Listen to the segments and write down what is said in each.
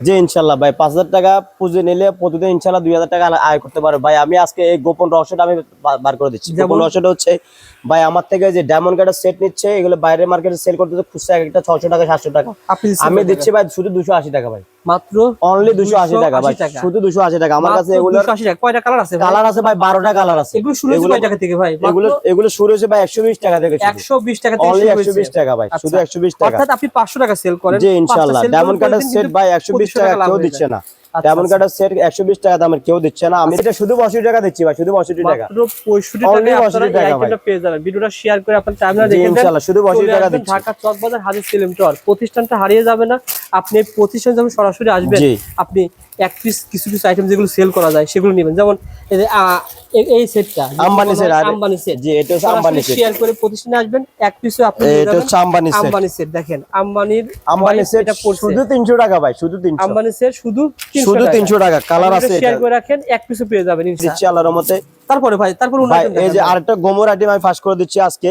জি ইনশাল্লাহ ভাই পাঁচ হাজার টাকা পুঁজি নিলে প্রতিদিন ইনশাল্লাহ দুই হাজার টাকা আয় করতে পারবে ভাই আমি আজকে এই গোপন রহস্যটা আমি বার করে দিচ্ছি। গোপন? রহস্যটা হচ্ছে ভাই আমার থেকে যে ডায়মন্ড কার্ডের সেট নিচ্ছে এগুলো বাইরের মার্কেটে সেল করতে খুচরা এক একটা ছশো টাকা সাতশো টাকা। আমি দিচ্ছি ভাই শুধু দুশো আশি টাকা ভাই। মাত্র অনলি দুশো আশি টাকা ভাই। শুধু দুশো আশি টাকা। আমার কাছে এগুলো 280 টাকা। কয়টা কালার আছে? কালার আছে ভাই বারোটা কালার আছে। এগুলো শুরু হচ্ছে কয় টাকা থেকে ভাই? এগুলো এগুলো শুরু হয়েছে ভাই একশো বিশ টাকা থেকে একশো বিশ টাকা থেকে অনলি শুরু একশো বিশ হয়েছে। টাকা ভাই আচ্ছা। শুধু একশো বিশ টাকা। অর্থাৎ আপনি পাঁচশো টাকা সেল করেন। জি ইনশাল্লাহ sell ডায়মন্ড কার্ডের সেট ভাই একশো বিশ টাকা লাভ কেউ দিচ্ছে না। আচ্ছা, ডায়মন্ড আচ্ছা। সেট একশো বিশ টাকা দামের কেউ দিচ্ছে না। আমি এটা শুধু পঁয়ষট্টি টাকা দিচ্ছি ভাই শুধু পঁয়ষট্টি টাকা। মাত্র 65 Only টাকায় 65 আপনারা এই টাকা পেয়ে যাবেন। ভিডিওটা শেয়ার করে আপনার শুধু পঁয়ষট্টি টাকা আসবেন দিচ্ছি। ঢাকা চকবাজার হাজির সিলিমটর প্রতিষ্ঠানটা হারিয়ে যাবে না আপনি প্রতিষ্ঠান যখন সরাসরি আসবেন। আপনি এক পিস কিছু কিছু আইটেম যেগুলো সেল করা যায় সেগুলো নেবেন। যেমন এই সেটটা আম্বানি আর- আম্বানি সেট জি এটা হচ্ছে আম্বানি সেট শেয়ার করে প্রতিষ্ঠানে আসবেন এক পিসও আপনি এটা হচ্ছে আম্বানি সেট আম্বানি সেট দেখেন আম্বানির আম্বানি সেট এটা পড়ছে। শুধু তিনশো টাকা ভাই শুধু তিনশো। আম্বানি সেট শুধু 300 শুধু টাকা। তিনশো টাকা কালার আছে এটা। শেয়ার করে রাখেন এক পিসও পেয়ে যাবেন ইনশাআল্লাহ। আল্লাহর রহমতে। তারপরে ভাই তারপর এই যে আরেকটা গোমর আইটেম আমি ফাঁস করে দিচ্ছি আজকে।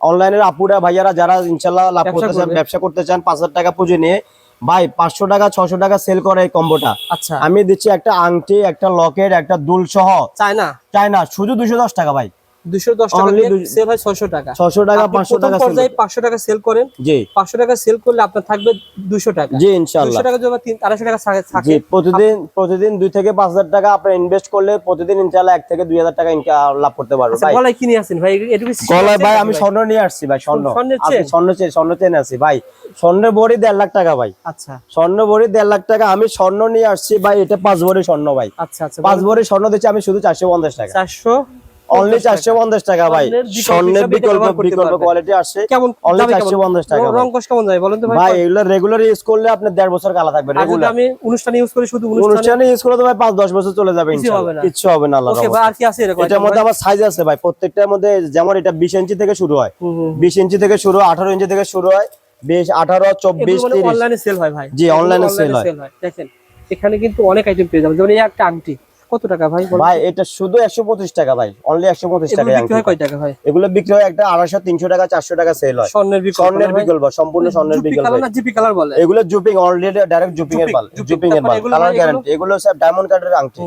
অনলাইনের আপুরা ভাইয়ারা যারা ইনশাল্লাহ লাভ করতে চান ব্যবসা করতে চান পাঁচ হাজার টাকা পুঁজি নিয়ে ভাই পাঁচশো টাকা ছশো টাকা সেল করে এই কম্বোটা আচ্ছা। আমি দিচ্ছি একটা আংটি একটা লকেট একটা দুল সহ। চায়না? চাই না শুধু দুশো দশ টাকা ভাই। প্রতিদিন দুই থেকে পাঁচ হাজার টাকা ইনভেস্ট করলে প্রতিদিন ইনশাল্লাহ এক থেকে দুই হাজার টাকা লাভ করতে পারবে। গলায় কিনে ভাই গলায় ভাই আমি স্বর্ণ নিয়ে আসছি ভাই স্বর্ণ। চেন? স্বর্ণ স্বর্ণ চেন আছি ভাই। স্বর্ণের বড়ি দেড় লাখ টাকা ভাই। আচ্ছা। স্বর্ণ ভরি দেড় লাখ টাকা আমি স্বর্ণ নিয়ে আসছি ভাই এটা পাঁচ ভরি স্বর্ণ ভাই। আচ্ছা আচ্ছা পাঁচ ভরি স্বর্ণ দিচ্ছি আমি শুধু চারশো পঞ্চাশ টাকা। চারশো অনলি টাকা। ভাই। স্বর্ণের বিকল্প স্বর্ণের হিসাবে এটা বিকল্প ব্যবহার করতে বিকল্প পারবেন। কোয়ালিটি আসছে কেমন অনলি দামে চারশো কেমন? পঞ্চাশ টাকা রং- ভাই। কেমন যায় বলেন তো ভাই? ভাই এগুলো রেগুলার ইউজ করলে আপনার দেড় বছর কালা থাকবে রেগুলার আমি অনুষ্ঠানে ইউজ করি শুধু অনুষ্ঠানে অনুষ্ঠানে ইউজ করলে তো ভাই পাঁচ দশ বছর চলে যাবে ইনশাআল্লাহ। কিচ্ছু হবে না আল্লাহ ওকে ভাই আর কি আছে এরকম? এটার মধ্যে আমার সাইজ আছে ভাই। প্রত্যেকটার মধ্যে যেমন এটা বিশ ইঞ্চি থেকে শুরু হয়। হুম, হুম। বিশ ইঞ্চি থেকে শুরু আঠারো ইঞ্চি থেকে শুরু হয়। বিশ আঠারো চব্বিশ অনলাইনে সেল হয় ভাই। জি, online sell হয়। হয়। দেখেন এখানে কিন্তু অনেক আইটেম পেয়ে যাবেন। যেমন এই একটা আংটি। কত টাকা ভাই ভাই এটা শুধু একশো পঁচিশ টাকা ভাই। অনলি একশো পঁচিশ টাকা বিক্রি কয় টাকা ভাই? এগুলো বিক্রি হয় একটা আড়াইশো তিনশো টাকা চারশো টাকা সেল হয়। স্বর্ণের স্বর্ণের বিকল্প সম্পূর্ণ স্বর্ণের বিকল্প। জিপি কালার বলে? এগুলো জুপিং অলরেডি ডাইরেক্ট জুপিং এর মাল জুপিং। এর মাল। কালার গ্যারান্টি এগুলো সব ডায়মন্ড কার্ডের আংটি।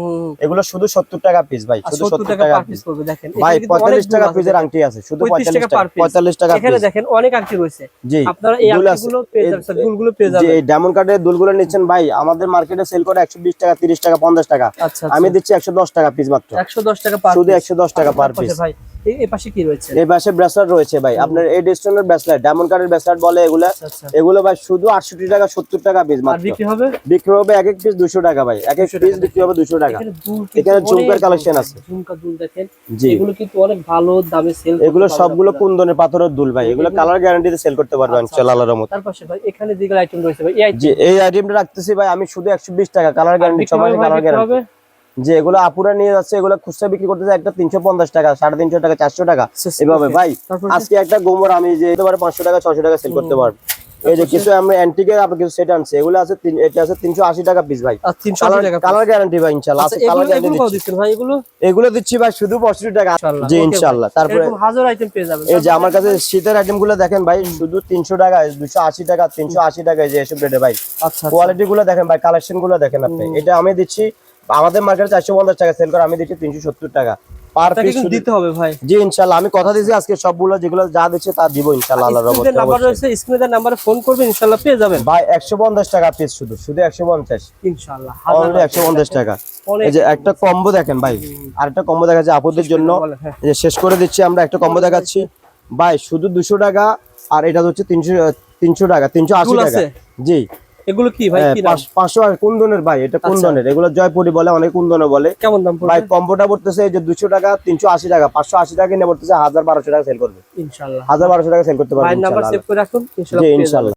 এগুলো শুধু সত্তর টাকা পিস ভাই শুধু সত্তর টাকা পিস করবে দেখেন। ভাই পঁয়তাল্লিশ টাকা পিসের আংটি আছে শুধু পঁয়তাল্লিশ টাকা। পঁয়তাল্লিশ টাকা এখানে দেখেন অনেক আংটি রয়েছে। জি আপনারা এই। আংটিগুলো পেয়ে যাবেন দুলগুলো পেয়ে যাবেন। এই ডায়মন্ড কার্ডের দুলগুলো নিচ্ছেন ভাই আমাদের মার্কেটে সেল করে একশো বিশ টাকা তিরিশ টাকা পঞ্চাশ টাকা। আচ্ছা আমি দিচ্ছি একশো দশ টাকা পিস মাত্র। একশো দশ টাকা পার শুধু টাকা পার পিস ভাই এই এই পাশে কি রয়েছে? এই পাশে ব্রেসলেট রয়েছে ভাই। আপনার এই ডিস্টনের ব্রেসলেট ডায়মন্ড কার্ডের ব্রেসলেট বলে এগুলা। আচ্ছা আচ্ছা। এগুলো ভাই শুধু আটষট্টি টাকা সত্তর টাকা পিস মাত্র। বিক্রি হবে? বিক্রি হবে এক এক পিস দুশো টাকা ভাই। এক এক পিস বিক্রি হবে দুশো টাকা। এখানে দুল এখানে কিন্তু ঝুমকার অনেক আছে। ঝুমকা দুল দেখেন। এগুলো কিন্তু অনেক ভালো দামে সেল এগুলো সবগুলো কুন্দনের পাথরের দুল ভাই। এগুলো কালার গ্যারান্টিতে সেল করতে পারবেন আচ্ছা, ইনশাআল্লাহ আল্লাহর রহমতে। তার পাশে ভাই এখানে যেগুলো আইটেম রয়েছে ভাই এই item যে আইটেমটা রাখতেছি ভাই আমি শুধু একশো বিশ টাকা কালার গ্যারান্টি সবাই কালার গ্যারান্টি যে এগুলো আপুরা নিয়ে যাচ্ছে এগুলো খুচরা বিক্রি করতেছে একটা তিনশো পঞ্চাশ টাকা সাড়ে তিনশো টাকা চারশো টাকা। এভাবে ভাই আজকে একটা গোমর আমি যে পাঁচশো টাকা ছশো টাকা সেল করতে পারব। এই যে কিছু আমরা অ্যান্টিকের আপনার কিছু সেট আনছে এগুলো আছে এটা আছে তিনশো আশি টাকা পিস ভাই। 380 টাকা কালার গ্যারান্টি ভাই ইনশাল্লাহ। আচ্ছা আছে কালার গ্যারান্টি এগুলো ভাই এগুলো? এগুলো দিচ্ছি ভাই শুধু টাকা। জি তারপরে হাজার আইটেম পেয়ে যাবেন। এই যে আমার কাছে শীতের আইটেমগুলো দেখেন ভাই শুধু তিনশো টাকা দুশো আশি টাকা তিনশো আশি টাকা এই যে এসব রেটে ভাই। আচ্ছা আচ্ছা। কোয়ালিটি গুলো দেখেন ভাই কালেকশনগুলো দেখেন আপনি। এটা আমি দিচ্ছি আমাদের মার্কেটে চারশো পঞ্চাশ টাকা সেল করে আমি দিচ্ছি তিনশো সত্তর টাকা। পার পিস দিতে হবে ভাই। জি ইনশাল্লাহ। আমি কথা দিয়েছি আজকে সবগুলো যেগুলো যা দিচ্ছে তা দিব ইনশাল্লাহ আল্লাহ রহমতে নাম্বার রয়েছে স্ক্রিনে নাম্বারে ফোন করবেন ইনশাআল্লাহ পেয়ে যাবেন। ভাই একশো পঞ্চাশ টাকা পিস শুধু শুধু একশো পঞ্চাশ। ইনশাআল্লাহ অনলি একশো পঞ্চাশ টাকা। এই যে একটা কম্বো দেখেন ভাই আর একটা কম্বো দেখাচ্ছি আপুদের জন্য। হ্যাঁ। এই যে শেষ করে দিচ্ছি আমরা একটা কম্বো দেখাচ্ছি। ভাই শুধু দুশো টাকা আর এটা হচ্ছে তিনশো তিনশো টাকা তিনশো আশি দুল টাকা। আছে? জি। এগুলো কি ভাই? হ্যাঁ, পাঁচশো কুন্দনের ভাই এটা কুন্দনের। এগুলো জয়পুরি বলে অনেক কুন্দনে বলে। কেমন দাম ভাই পড়বে কম্বোটা পড়তেছে এই যে দুশো টাকা তিনশো আশি টাকা পাঁচশো আশি টাকা কিনে পড়তেছে হাজার বারোশো টাকা সেল করবে। ইনশাআল্লাহ হাজার বারোশো টাকা সেল করতে পারবে। ইনশাল্লাহ।